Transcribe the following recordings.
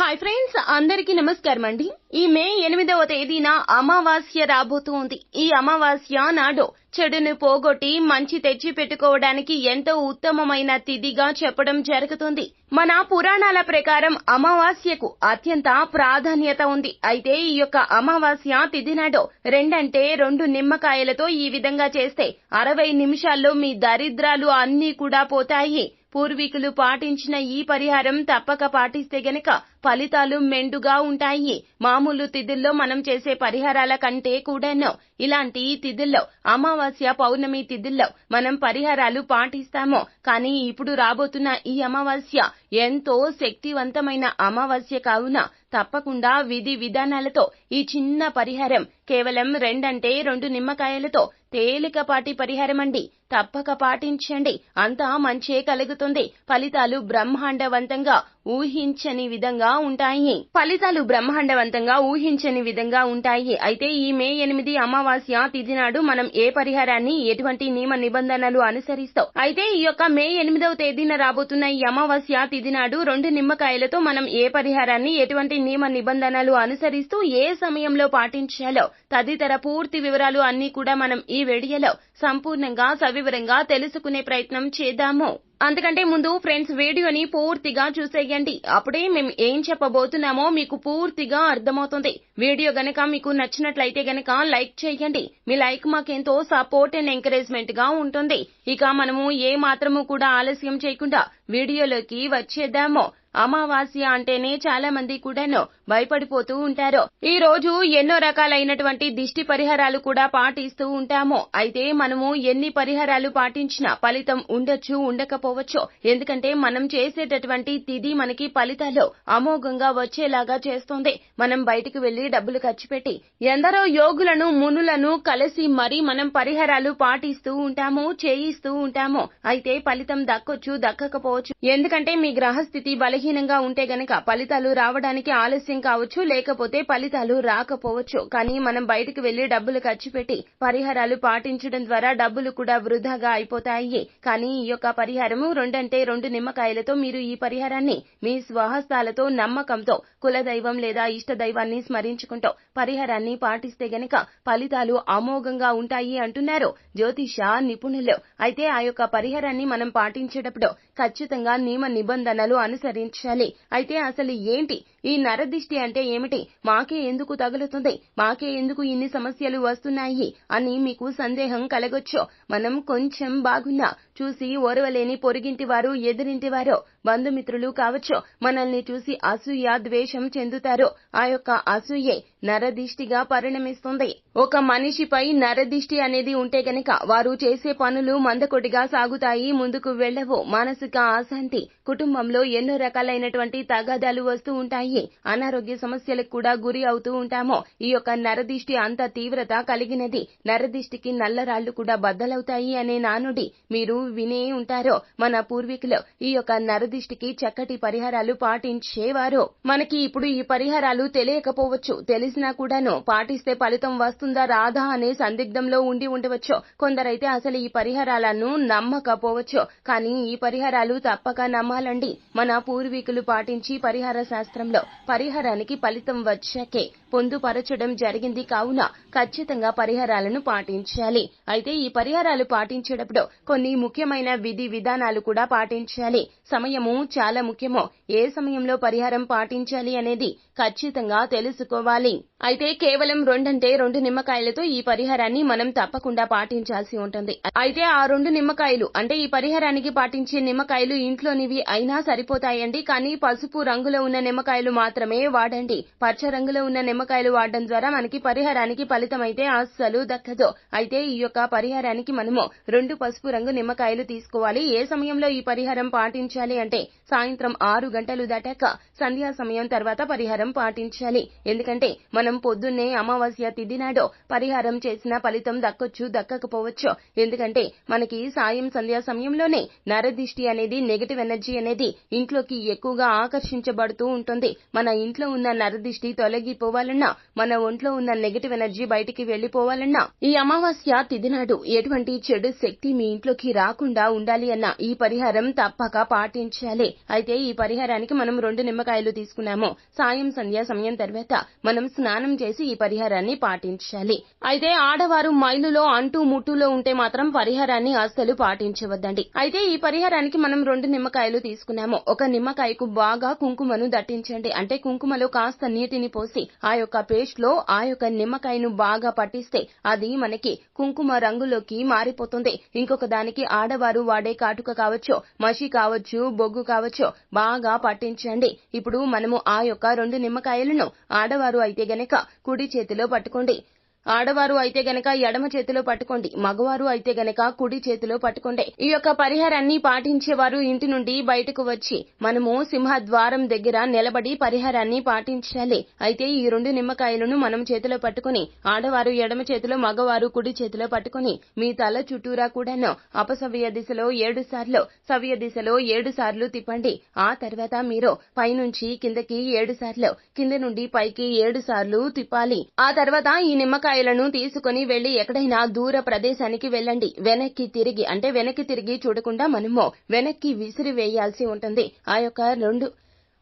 Hi friends అందరికీ నమస్కారం అండి. ఈ మే ఎనిమిదవ తేదీన అమావాస్య రాబోతూ ఉంది ఈ అమావాస్య నాడు చెడును పోగొట్టి మంచి తెచ్చి పెట్టుకోవడానికి ఎంతో ఉత్తమమైన తిథిగా చెప్పడం జరుగుతుంది. మన పురాణాల ప్రకారం అమావాస్యకు అత్యంత ప్రాధాన్యత ఉంది. అయితే ఈ యొక్క అమావాస్య తిథి నాడు రెండంటే రెండు నిమ్మకాయలతో ఈ విధంగా చేస్తే అరవై నిమిషాల్లో మీ దరిద్రాలు అన్నీ కూడా పోతాయి. పూర్వీకులు పాటించిన ఈ పరిహారం తప్పక పాటిస్తే గనక ఫలితాలు మెండుగా ఉంటాయి. మామూలు తిథుల్లో మనం చేసే పరిహారాల కంటే కూడాను ఇలాంటి తిథుల్లో అమావాస్య పౌర్ణమి తిథుల్లో మనం పరిహారాలు పాటిస్తాము. కానీ ఇప్పుడు రాబోతున్న ఈ అమావాస్య ఎంతో శక్తివంతమైన అమావాస్య కావున తప్పకుండా విధి విధానాలతో ఈ చిన్న పరిహారం కేవలం రెండంటే రెండు నిమ్మకాయలతో తేలికపాటి పరిహారం అండి తప్పక పాటించండి. అంతా మంచే కలుగుతుంది. ఫలితాలు బ్రహ్మాండవంతంగా ఊహించని విధంగా ఉంటాయి. ఫలితాలు బ్రహ్మాండవంతంగా ఊహించని విధంగా ఉంటాయి. అయితే ఈ మే ఎనిమిది అమావాస్య తిథి నాడు మనం ఏ పరిహారాన్ని ఎటువంటి నియమ నిబంధనలు అనుసరిస్తాం? అయితే ఈ యొక్క మే ఎనిమిదవ తేదీన రాబోతున్న ఈ అమావాస్య తిథి నాడు రెండు నిమ్మకాయలతో మనం ఏ పరిహారాన్ని ఎటువంటి నియమ నిబంధనలు అనుసరిస్తూ ఏ సమయంలో పాటించాలో తదితర పూర్తి వివరాలు అన్ని కూడా మనం ఈ వీడియోలో సంపూర్ణంగా సవివరంగా తెలుసుకునే ప్రయత్నం చేద్దాము. అందుకంటే ముందు ఫ్రెండ్స్ వీడియోని పూర్తిగా చూసేయండి. అప్పుడే మేము ఏం చెప్పబోతున్నామో మీకు పూర్తిగా అర్థమవుతుంది. వీడియో గనక మీకు నచ్చినట్లయితే గనక లైక్ చేయండి. మీ లైక్ మాకెంతో సపోర్ట్ అండ్ ఎంకరేజ్మెంట్గా ఉంటుంది. ఇక మనము ఏ మాత్రము కూడా ఆలస్యం చేయకుండా వీడియోలోకి వచ్చేద్దాము. అమావాస్య అంటేనే చాలా మంది కూడాను భయపడిపోతూ ఉంటారు. ఈ రోజు ఎన్నో రకాలైనటువంటి దిష్టి పరిహారాలు కూడా పాటిస్తూ ఉంటాము. అయితే మనము ఎన్ని పరిహారాలు పాటించినా ఫలితం ఉండొచ్చు ఉండకపోవచ్చు. ఎందుకంటే మనం చేసేటటువంటి తిది మనకి ఫలితాలు అమోఘంగా వచ్చేలాగా చేస్తుంది. మనం బయటికి వెళ్ళి డబ్బులు ఖర్చు పెట్టి ఎందరో యోగులను మునులను కలిసి మరీ మనం పరిహారాలు పాటిస్తూ ఉంటాము చేయిస్తూ ఉంటాము. అయితే ఫలితం దక్కొచ్చు దక్కకపోవచ్చు. ఎందుకంటే మీ గ్రహస్థితి బలహీనంగా ఉంటే గనక ఫలితాలు రావడానికి ఆలస్యం కావచ్చు లేకపోతే ఫలితాలు రాకపోవచ్చు. కానీ మనం బయటకు వెళ్ళి డబ్బులు ఖర్చు పెట్టి పరిహారాలు పాటించడం ద్వారా డబ్బులు కూడా వృధాగా అయిపోతాయి. కానీ ఈ యొక్క పరిహారము రెండంటే రెండు నిమ్మకాయలతో మీరు ఈ పరిహారాన్ని మీ స్వహస్తాలతో నమ్మకంతో కులదైవం లేదా ఇష్ట దైవాన్ని స్మరించుకుంటూ పరిహారాన్ని పాటిస్తే గనక ఫలితాలు అమోఘంగా ఉంటాయి అంటున్నారు జ్యోతిష నిపుణులు. అయితే ఆ యొక్క పరిహారాన్ని మనం పాటించేటప్పుడు ఖచ్చితంగా నియమ నిబంధనలు అనుసరించాలి. అయితే అసలు ఏంటి? ఈ నరదిష్ట అంటే ఏమిటి? మాకే ఎందుకు తగులుతుంది? మాకే ఎందుకు ఇన్ని సమస్యలు వస్తున్నాయి? అని మీకు సందేహం కలగొచ్చు. మనం కొంచెం బాగున్నా. చూసి ఓర్వలేని పొరుగింటివారు ఎదురింటివారో ఎదురింటి వారు బంధుమిత్రులు కావచ్చు మనల్ని చూసి అసూయ ద్వేషం చెందుతారు ఆ యొక్క అసూయే నరదిష్టిగా పరిణమిస్తుంది. ఒక మనిషిపై నరదిష్టి అనేది ఉంటే గనక వారు చేసే పనులు మందకొడిగా సాగుతాయి ముందుకు వెళ్ళవు మానసిక అశాంతి కుటుంబంలో ఎన్నో రకాలైనటువంటి తగాదాలు వస్తూ ఉంటాయి. అనారోగ్య సమస్యలకు కూడా గురి అవుతూ ఉంటాము ఈ యొక్క నరదిష్టి అంత తీవ్రత కలిగినది. నరదిష్టికి నల్లరాళ్ళు కూడా బద్దలవుతాయి అనే నానుడి. మీరు వినే ఉంటారో మన పూర్వీకులు ఈ యొక్క నరదిష్టికి చక్కటి పరిహారాలు పాటించేవారు. మనకి ఇప్పుడు ఈ పరిహారాలు తెలియకపోవచ్చు. తెలిసినా కూడాను పాటిస్తే ఫలితం వస్తుందా రాదా అనే సందిగ్ధంలో ఉండి ఉండవచ్చు. కొందరైతే అసలు ఈ పరిహారాలను నమ్మకపోవచ్చు. కానీ ఈ పరిహారాలు తప్పక నమ్మాలండి. మన పూర్వీకులు పాటించి పరిహార శాస్త్రంలో పరిహారానికి ఫలితం వచ్చాకే పొందుపరచడం జరిగింది కావున ఖచ్చితంగా పరిహారాలను పాటించాలి. అయితే ఈ పరిహారాలు పాటించేటప్పుడు కొన్ని ముఖ్యమైన విధి విధానాలు కూడా పాటించాలి. సమయము చాలా ముఖ్యమో. ఏ సమయంలో పరిహారం పాటించాలి అనేది ఖచ్చితంగా తెలుసుకోవాలి. అయితే కేవలం రెండంటే రెండు నిమ్మకాయలతో ఈ పరిహారాన్ని మనం తప్పకుండా పాటించాల్సి ఉంటుంది. అయితే ఆ రెండు నిమ్మకాయలు అంటే ఈ పరిహారానికి పాటించే నిమ్మకాయలు ఇంట్లోనివి అయినా సరిపోతాయండి. కానీ పసుపు రంగులో ఉన్న నిమ్మకాయలు మాత్రమే వాడండి. పచ్చ రంగులో ఉన్న నిమ్మకాయలు వాడడం ద్వారా మనకి పరిహారానికి ఫలితం అయితే అస్సలు దక్కదు. అయితే ఈ యొక్క పరిహారానికి మనము రెండు పసుపు రంగు నిమ్మకాయలు తీసుకోవాలి. ఏ సమయంలో ఈ పరిహారం పాటించాలి అంటే సాయంత్రం ఆరు గంటలు దాటాక సంధ్యా సమయం తర్వాత పరిహారం పాటించాలి. ఎందుకంటే మనం పొద్దున్నే అమావాస్య తిథి నాడు పరిహారం చేసిన ఫలితం దక్కొచ్చు దక్కకపోవచ్చు. ఎందుకంటే మనకి సాయం సంధ్యా సమయంలోనే నరదిష్టి అనేది నెగటివ్ ఎనర్జీ అనేది ఇంట్లోకి ఎక్కువగా ఆకర్షించబడుతూ ఉంటుంది. మన ఇంట్లో ఉన్న నరదిష్టి తొలగిపోవాలన్నా మన ఒంట్లో ఉన్న నెగటివ్ ఎనర్జీ బయటికి వెళ్ళిపోవాలన్నా ఈ అమావాస్య తిథి నాడు ఎటువంటి చెడు శక్తి మీ ఇంట్లోకి రా రాకుండా ఉండాలి అన్న ఈ పరిహారం తప్పక పాటించాలి. అయితే ఈ పరిహారానికి మనం రెండు నిమ్మకాయలు తీసుకున్నాము. సాయం సంధ్య సమయం తర్వాత మనం స్నానం చేసి ఈ పరిహారాన్ని పాటించాలి. అయితే ఆడవారు మైలులో అంటూ ముట్టులో ఉంటే మాత్రం పరిహారాన్ని అస్సలు పాటించవద్దండి. అయితే ఈ పరిహారానికి మనం రెండు నిమ్మకాయలు తీసుకున్నాము. ఒక నిమ్మకాయకు బాగా కుంకుమను దట్టించండి. అంటే కుంకుమలో కాస్త నీటిని పోసి ఆ యొక్క పేస్ట్లో ఆ యొక్క నిమ్మకాయను బాగా పట్టిస్తే అది మనకి కుంకుమ రంగులోకి మారిపోతుంది. ఇంకొక దానికి ఆ ఆడవారు వాడే కాటుక కావచ్చు మషి కావచ్చు బొగ్గు కావచ్చు బాగా పట్టించండి. ఇప్పుడు మనము ఆ యొక్క రెండు నిమ్మకాయలను ఆడవారు అయితే గనక కుడి చేతిలో పట్టుకోండి. ఆడవారు అయితే గనక ఎడమ చేతిలో పట్టుకోండి మగవారు అయితే గనక కుడి చేతిలో పట్టుకోండి. ఈ యొక్క పరిహారాన్ని పాటించేవారు ఇంటి నుండి బయటకు వచ్చి మనము సింహద్వారం దగ్గర నిలబడి పరిహారాన్ని పాటించాలి. అయితే ఈ రెండు నిమ్మకాయలను మనం చేతిలో పట్టుకుని ఆడవారు ఎడమ చేతిలో మగవారు కుడి చేతిలో పట్టుకుని మీ తల చుట్టూరా కూడాను అపసవ్య దిశలో ఏడు సార్లు సవ్య దిశలో ఏడు సార్లు తిప్పండి. ఆ తర్వాత మీరు పైనుంచి కిందకి ఏడు సార్లు కింద నుండి పైకి ఏడు సార్లు తిప్పాలి. ఆ తర్వాత ఈ నిమ్మకాయ కూరగాయలను తీసుకుని వెళ్ళి ఎక్కడైనా దూర ప్రదేశానికి వెళ్ళండి. వెనక్కి తిరిగి అంటే వెనక్కి తిరిగి చూడకుండా మనము వెనక్కి విసిరి వేయాల్సి ఉంటుంది. ఆ యొక్క రెండు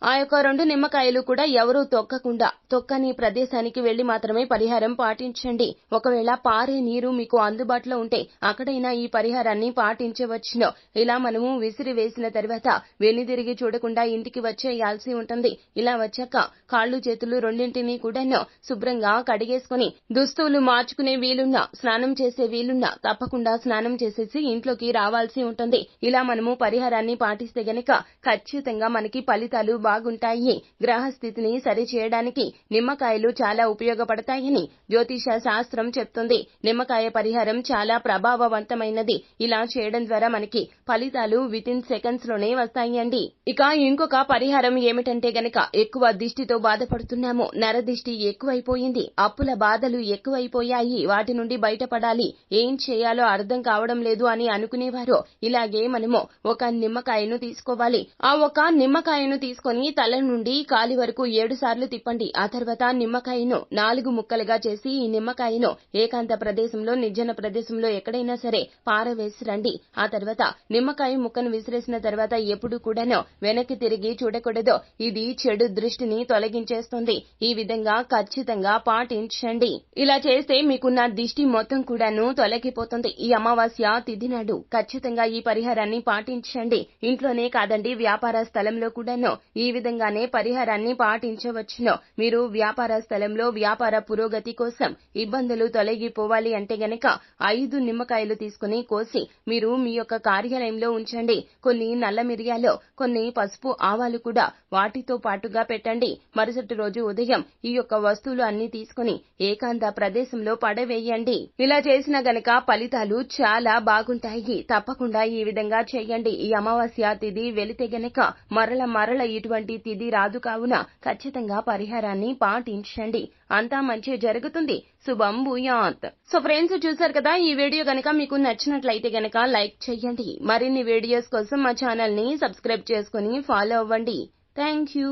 ఆ యొక్క రెండు నిమ్మకాయలు కూడా ఎవరూ తొక్కకుండా తొక్కని ప్రదేశానికి వెళ్ళి మాత్రమే పరిహారం పాటించండి. ఒకవేళ పారే నీరు మీకు అందుబాటులో ఉంటే అక్కడైనా ఈ పరిహారాన్ని పాటించవచ్చును. ఇలా మనము విసిరి వేసిన తర్వాత వెనుదిరిగి చూడకుండా ఇంటికి వచ్చేయాల్సి ఉంటుంది. ఇలా వచ్చాక కాళ్ళు చేతులు రెండింటినీ కూడాను శుభ్రంగా కడిగేసుకుని దుస్తులు మార్చుకునే వీలున్నా స్నానం చేసే వీలున్నా తప్పకుండా స్నానం చేసేసి ఇంట్లోకి రావాల్సి ఉంటుంది. ఇలా మనము పరిహారాన్ని పాటిస్తే గనక ఖచ్చితంగా మనకి ఫలితాలు బాగుంటాయి. గ్రహస్థితిని సరిచేయడానికి నిమ్మకాయలు చాలా ఉపయోగపడతాయని జ్యోతిష శాస్త్రం చెప్తుంది. నిమ్మకాయ పరిహారం చాలా ప్రభావవంతమైనది. ఇలా చేయడం ద్వారా మనకి ఫలితాలు విత్ ఇన్ సెకండ్స్లోనే వస్తాయండి. ఇక ఇంకొక పరిహారం ఏమిటంటే గనక ఎక్కువ దిష్టితో బాధపడుతున్నాము. నరదిష్టి ఎక్కువైపోయింది. అప్పుల బాధలు ఎక్కువైపోయాయి. వాటి నుండి బయటపడాలి. ఏం చేయాలో అర్థం కావడం లేదు అని అనుకునేవారు. ఇలాగే మనము ఒక నిమ్మకాయను తీసుకోవాలి. ఆ ఒక నిమ్మకాయను తీసుకొని తల నుండి కాలి వరకు ఏడు సార్లు తిప్పండి. ఆ తర్వాత నిమ్మకాయను నాలుగు ముక్కలుగా చేసి ఈ నిమ్మకాయను ఏకాంత ప్రదేశంలో నిర్జన ప్రదేశంలో ఎక్కడైనా సరే పారవేసి రండి. ఆ తర్వాత నిమ్మకాయ ముక్కను విసిరేసిన తర్వాత ఎప్పుడు కూడాను వెనక్కి తిరిగి చూడకూడదు. ఇది చెడు దృష్టిని తొలగించేస్తుంది. ఈ విధంగా ఖచ్చితంగా పాటించండి. ఇలా చేస్తే మీకున్న దిష్టి మొత్తం కూడాను తొలగిపోతుంది. ఈ అమావాస్య తిథి నాడు ఖచ్చితంగా ఈ పరిహారాన్ని పాటించండి. ఇంట్లోనే కాదండి వ్యాపార స్థలంలో కూడాను ఈ ఈ విధంగానే పరిహారాన్ని పాటించవచ్చును. మీరు వ్యాపార స్థలంలో వ్యాపార పురోగతి కోసం ఇబ్బందులు తొలగిపోవాలి అంటే గనక ఐదు నిమ్మకాయలు తీసుకుని కోసి మీరు మీ యొక్క కార్యాలయంలో ఉంచండి. కొన్ని నల్ల మిరియాలు కొన్ని పసుపు ఆవాలు కూడా వాటితో పాటుగా పెట్టండి. మరుసటి రోజు ఉదయం ఈ యొక్క వస్తువులు అన్ని తీసుకుని ఏకాంత ప్రదేశంలో పడవేయండి. ఇలా చేసిన గనక ఫలితాలు చాలా బాగుంటాయి. తప్పకుండా ఈ విధంగా చేయండి. ఈ అమావాస్య తిథి వెళితే గనక మరల మరల ఇటువంటి తిది రాదు కావున ఖచ్చితంగా పరిహారాన్ని పాటించండి. అంతా మంచి జరుగుతుంది. శుభం భూయాత్. సో ఫ్రెండ్స్ చూసారు కదా ఈ వీడియో గనక మీకు నచ్చినట్లయితే గనక లైక్ చేయండి. మరిన్ని వీడియోస్ కోసం మా ఛానల్ని సబ్స్క్రైబ్ చేసుకుని ఫాలో అవ్వండి. Thank you